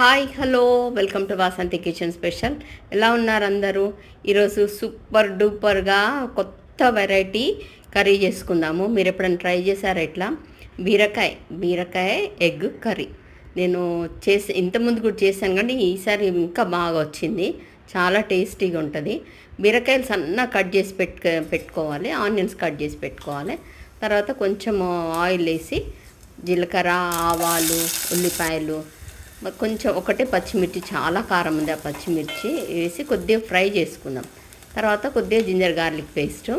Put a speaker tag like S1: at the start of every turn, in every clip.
S1: Hi hello welcome to Vasanthi kitchen special. ఎలా ఉన్నారు అందరూ? ఈరోజు సూపర్ డూపర్గా కొత్త వెరైటీ కర్రీ చేసుకుందాము. మీరు ఎప్పుడైనా ట్రై చేశారా ఎట్లా బీరకాయ బీరకాయ ఎగ్ కర్రీ. నేను చేసి ఇంతకుముందు కూడా చేశాను కానీ ఈసారి ఇంకా బాగా వచ్చింది. చాలా టేస్టీగా ఉంటుంది. బీరకాయలు సన్న కట్ చేసి పెట్టుకో పెట్టుకోవాలి. ఆనియన్స్ కట్ చేసి పెట్టుకోవాలి. తర్వాత కొంచెం ఆయిల్ వేసి జీలకర్ర ఆవాలు ఉల్లిపాయలు కొంచెం ఒకటే పచ్చిమిర్చి చాలా కారం ఉంది ఆ పచ్చిమిర్చి వేసి కొద్దిగా ఫ్రై చేసుకుందాం. తర్వాత కొద్దిగా జింజర్ గార్లిక్ పేస్ట్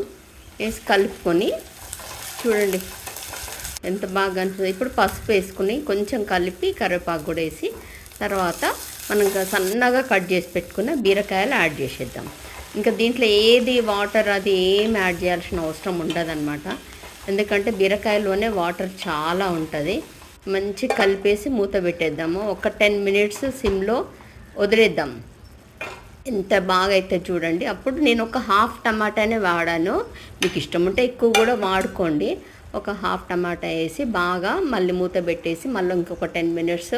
S1: వేసి కలుపుకొని చూడండి ఎంత బాగా అనిపిస్తుంది ఇప్పుడు పసుపు వేసుకుని కొంచెం కలిపి కరివేపాకు కూడా వేసి తర్వాత మనం సన్నగా కట్ చేసి పెట్టుకున్న బీరకాయలు యాడ్ చేసేద్దాం. ఇంకా దీంట్లో ఏది వాటర్ అది ఏం యాడ్ చేయాల్సిన అవసరం ఉండదన్నమాట. ఎందుకంటే బీరకాయలోనే వాటర్ చాలా ఉంటుంది. మంచి కలిపేసి మూత పెట్టేద్దాము. ఒక టెన్ మినిట్స్ సిమ్లో వదిలేద్దాం. ఎంత బాగా అయితే చూడండి. అప్పుడు నేను ఒక హాఫ్ టమాటానే వాడాను. మీకు ఇష్టం ఉంటే ఎక్కువ కూడా వాడుకోండి. ఒక హాఫ్ టమాటా వేసి బాగా మళ్ళీ మూత పెట్టేసి మళ్ళీ ఇంకొక టెన్ మినిట్స్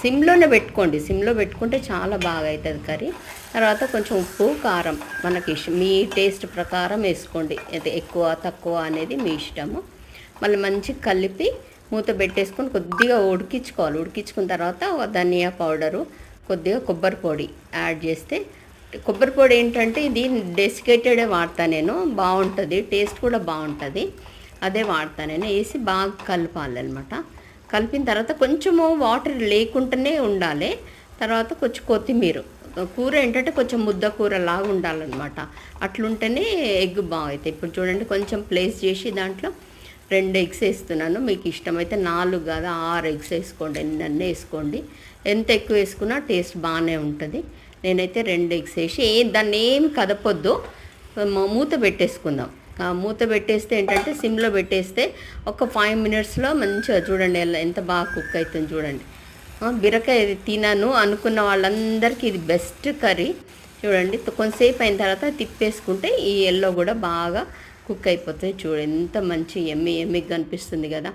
S1: సిమ్లోనే పెట్టుకోండి. సిమ్లో పెట్టుకుంటే చాలా బాగా అవుతుంది కర్రీ. తర్వాత కొంచెం ఉప్పు కారం. మనకి ఇష్టం మీ టేస్ట్ ప్రకారం వేసుకోండి. అయితే ఎక్కువ తక్కువ అనేది మీ ఇష్టము. మళ్ళీ మంచిగా కలిపి మూత పెట్టేసుకొని కొద్దిగా ఉడికించుకోవాలి. ఉడికించుకున్న తర్వాత ధనియా పౌడరు కొద్దిగా కొబ్బరి పొడి యాడ్ చేస్తే కొబ్బరి పొడి ఏంటంటే ఇది డెసికేటెడే వాడతా నేను బాగుంటుంది టేస్ట్ కూడా బాగుంటుంది. అదే వాడతా నేను వేసి బాగా కలపాలన్నమాట కలిపిన తర్వాత కొంచెము వాటర్ లేకుండానే ఉండాలి. తర్వాత కొంచెం కొత్తిమీర కూర ఏంటంటే కొంచెం ముద్ద కూర లాగా ఉండాలన్నమాట. అట్లుంటేనే ఎగ్ బాగవుతాయి ఇప్పుడు చూడండి కొంచెం ప్లేస్ చేసి దాంట్లో రెండు ఎగ్స్ వేస్తున్నాను. మీకు ఇష్టమైతే నాలుగు కాదు ఆరు ఎగ్స్ వేసుకోండి. ఎన్ని వేసుకోండి. ఎంత ఎక్కువ వేసుకున్నా టేస్ట్ బాగానే ఉంటుంది. నేనైతే రెండు ఎగ్స్ వేసి దాన్ని ఏమి కదపొద్దు. మూత పెట్టేసుకుందాం. ఆ మూత పెట్టేస్తే ఏంటంటే సిమ్లో పెట్టేస్తే ఒక ఫైవ్ మినిట్స్లో మంచిగా చూడండి ఎంత బాగా కుక్ అవుతుంది చూడండి. బిరకాయ తినను అనుకున్న వాళ్ళందరికీ ఇది బెస్ట్ కర్రీ. చూడండి కొంతసేపు అయిన తర్వాత తిప్పేసుకుంటే ఈ ఎల్లో కూడా బాగా కుక్ అయిపోతే చూడు ఎంత మంచి ఎమ్మి ఎమ్మిగా కనిపిస్తుంది కదా.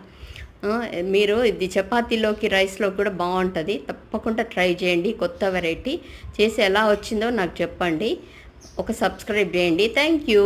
S1: మీరు ఇది చపాతీలోకి రైస్లో కూడా బాగుంటుంది. తప్పకుండా ట్రై చేయండి. కొత్త వెరైటీ చేసి ఎలా వచ్చిందో నాకు చెప్పండి. ఒక సబ్స్క్రైబ్ చేయండి. Thank you.